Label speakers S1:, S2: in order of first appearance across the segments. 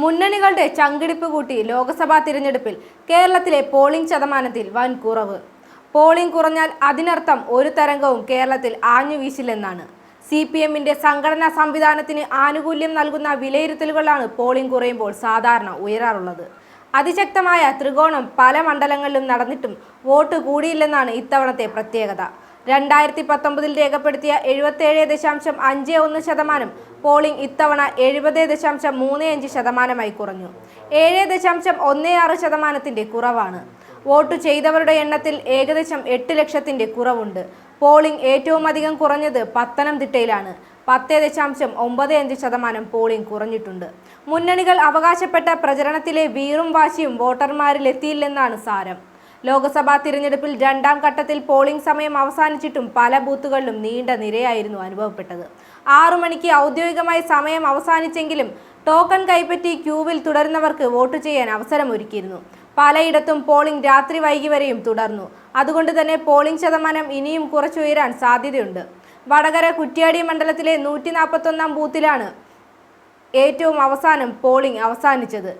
S1: മുന്നണികളുടെ ചങ്കിടിപ്പ് കൂട്ടി ലോക്സഭാ തിരഞ്ഞെടുപ്പിൽ കേരളത്തിലെ പോളിംഗ് ശതമാനത്തിൽ വൻ കുറവ്. പോളിംഗ് കുറഞ്ഞാൽ അതിനർത്ഥം ഒരു തരംഗവും കേരളത്തിൽ ആഞ്ഞു വീശില്ലെന്നാണ്. സി പി എമ്മിന്റെ സംഘടനാ സംവിധാനത്തിന് ആനുകൂല്യം നൽകുന്ന വിലയിരുത്തലുകളാണ് പോളിംഗ് കുറയുമ്പോൾ സാധാരണ ഉയരാറുള്ളത്. അതിശക്തമായ ത്രികോണം പല മണ്ഡലങ്ങളിലും നടന്നിട്ടും വോട്ട് കൂടിയില്ലെന്നാണ് ഇത്തവണത്തെ പ്രത്യേകത. രണ്ടായിരത്തി പത്തൊമ്പതിൽ രേഖപ്പെടുത്തിയ എഴുപത്തേഴ് ദശാംശം അഞ്ച് ഒന്ന് ശതമാനം പോളിംഗ് ഇത്തവണ എഴുപത് ദശാംശം മൂന്ന് അഞ്ച് ശതമാനമായി കുറഞ്ഞു. ഏഴ് ദശാംശം ഒന്ന് ആറ് ശതമാനത്തിന്റെ കുറവാണ്. വോട്ട് ചെയ്തവരുടെ എണ്ണത്തിൽ ഏകദേശം എട്ട് ലക്ഷത്തിന്റെ കുറവുണ്ട്. പോളിംഗ് ഏറ്റവും അധികം കുറഞ്ഞത് പത്തനംതിട്ടയിലാണ്. പത്ത് ദശാംശം ഒമ്പത് അഞ്ച് ശതമാനം പോളിംഗ് കുറഞ്ഞിട്ടുണ്ട്. മുന്നണികൾ അവകാശപ്പെട്ട പ്രചരണത്തിലെ വീറും വാശിയും വോട്ടർമാരിലെത്തിയില്ലെന്നാണ് സാരം. ലോക്സഭാ തിരഞ്ഞെടുപ്പിൽ രണ്ടാം ഘട്ടത്തിൽ പോളിംഗ് സമയം അവസാനിച്ചിട്ടും പല ബൂത്തുകളിലും നീണ്ട നിരയായിരുന്നു അനുഭവപ്പെട്ടത്. ആറു മണിക്ക് ഔദ്യോഗികമായി സമയം അവസാനിച്ചെങ്കിലും ടോക്കൺ കൈപ്പറ്റി ക്യൂവിൽ തുടരുന്നവർക്ക് വോട്ട് ചെയ്യാൻ അവസരമൊരുക്കിയിരുന്നു. പലയിടത്തും പോളിംഗ് രാത്രി വൈകി വരെയും തുടർന്നു. അതുകൊണ്ട് തന്നെ പോളിംഗ് ശതമാനം ഇനിയും കുറച്ചുയരാൻ സാധ്യതയുണ്ട്. വടകര കുറ്റ്യാടി മണ്ഡലത്തിലെ നൂറ്റി നാൽപ്പത്തൊന്നാം ബൂത്തിലാണ് ഏറ്റവും അവസാനം പോളിംഗ് അവസാനിച്ചത്.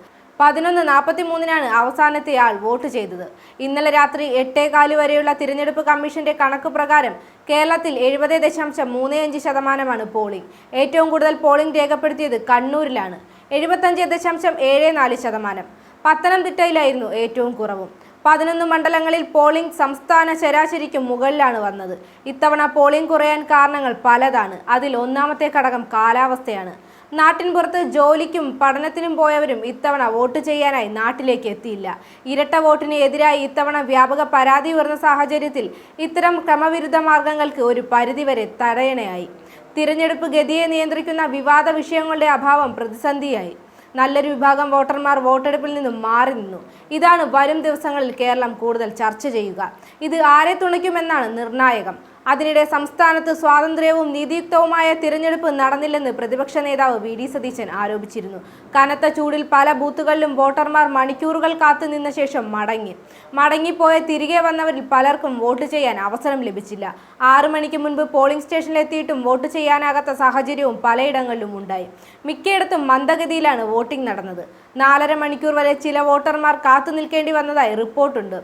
S1: പതിനൊന്ന് നാൽപ്പത്തി മൂന്നിനാണ് അവസാനത്തെ ആൾ വോട്ട് ചെയ്തത്. ഇന്നലെ രാത്രി എട്ടേകാൽ വരെയുള്ള തിരഞ്ഞെടുപ്പ് കമ്മീഷന്റെ കണക്ക് പ്രകാരം കേരളത്തിൽ എഴുപത് ദശാംശം മൂന്ന് അഞ്ച് ശതമാനമാണ് പോളിംഗ്. ഏറ്റവും കൂടുതൽ പോളിംഗ് രേഖപ്പെടുത്തിയത് കണ്ണൂരിലാണ്. എഴുപത്തഞ്ച് ദശാംശം ഏഴ് നാല് ശതമാനം. പത്തനംതിട്ടയിലായിരുന്നു ഏറ്റവും കുറവും. പതിനൊന്ന് മണ്ഡലങ്ങളിൽ പോളിംഗ് സംസ്ഥാന ശരാശരിക്കും മുകളിലാണ് വന്നത്. ഇത്തവണ പോളിംഗ് കുറയാൻ കാരണങ്ങൾ പലതാണ്. അതിൽ ഒന്നാമത്തെ ഘടകം കാലാവസ്ഥയാണ്. നാട്ടിൻ പുറത്ത് ജോലിക്കും പഠനത്തിനും പോയവരും ഇത്തവണ വോട്ട് ചെയ്യാനായി നാട്ടിലേക്ക് എത്തിയില്ല. ഇരട്ട വോട്ടിന് എതിരായി ഇത്തവണ വ്യാപക പരാതി ഉയർന്ന സാഹചര്യത്തിൽ ഇത്തരം ക്രമവിരുദ്ധ മാർഗങ്ങൾക്ക് ഒരു പരിധിവരെ തടയണയായി. തിരഞ്ഞെടുപ്പ് ഗതിയെ നിയന്ത്രിക്കുന്ന വിവാദ വിഷയങ്ങളുടെ അഭാവം പ്രതിസന്ധിയായി. നല്ലൊരു വിഭാഗം വോട്ടർമാർ വോട്ടെടുപ്പിൽ നിന്നും മാറി നിന്നു. ഇതാണ് വരും ദിവസങ്ങളിൽ കേരളം കൂടുതൽ ചർച്ച ചെയ്യുക. ഇത് ആരെ തുണയ്ക്കുമെന്നാണ് നിർണായകം. അതിനിടെ സംസ്ഥാനത്ത് സ്വാതന്ത്ര്യവും നീതിയുക്തവുമായ തിരഞ്ഞെടുപ്പ് നടന്നില്ലെന്ന് പ്രതിപക്ഷ നേതാവ് വി ഡി സതീശൻ ആരോപിച്ചിരുന്നു. കനത്ത ചൂടിൽ പല ബൂത്തുകളിലും വോട്ടർമാർ മണിക്കൂറുകൾ കാത്തുനിന്ന ശേഷം മടങ്ങി. മടങ്ങിപ്പോയ തിരികെ വന്നവരിൽ പലർക്കും വോട്ട് ചെയ്യാൻ അവസരം ലഭിച്ചില്ല. ആറു മണിക്ക് മുൻപ് പോളിംഗ് സ്റ്റേഷനിലെത്തിയിട്ടും വോട്ട് ചെയ്യാനാകാത്ത സാഹചര്യവും പലയിടങ്ങളിലും ഉണ്ടായി. മിക്കയിടത്തും മന്ദഗതിയിലാണ് വോട്ടിംഗ് നടന്നത്. നാലര മണിക്കൂർ വരെ ചില വോട്ടർമാർ കാത്തു നിൽക്കേണ്ടി വന്നതായി റിപ്പോർട്ടുണ്ട്.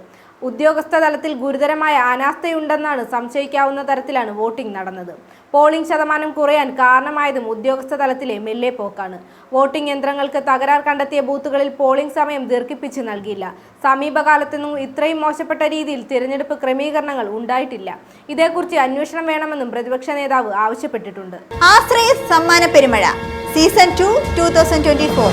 S1: ഉദ്യോഗസ്ഥ തലത്തിൽ ഗുരുതരമായ അനാസ്ഥയുണ്ടെന്നാണ് സംശയിക്കാവുന്ന തരത്തിലാണ് വോട്ടിംഗ് നടന്നത്. പോളിംഗ് ശതമാനം കുറയാൻ കാരണമായതും ഉദ്യോഗസ്ഥ തലത്തിലെ മെല്ലെ പോക്കാണ്. വോട്ടിംഗ് യന്ത്രങ്ങൾക്ക് തകരാർ കണ്ടെത്തിയ ബൂത്തുകളിൽ പോളിംഗ് സമയം ദീർഘിപ്പിച്ച് നൽകിയില്ല. സമീപകാലത്തൊന്നും ഇത്രയും മോശപ്പെട്ട രീതിയിൽ തിരഞ്ഞെടുപ്പ് ക്രമീകരണങ്ങൾ ഉണ്ടായിട്ടില്ല. ഇതേക്കുറിച്ച് അന്വേഷണം വേണമെന്നും പ്രതിപക്ഷ നേതാവ് ആവശ്യപ്പെട്ടിട്ടുണ്ട്.
S2: Ashraya Sammana Perumazha. Season two two thousand twenty four.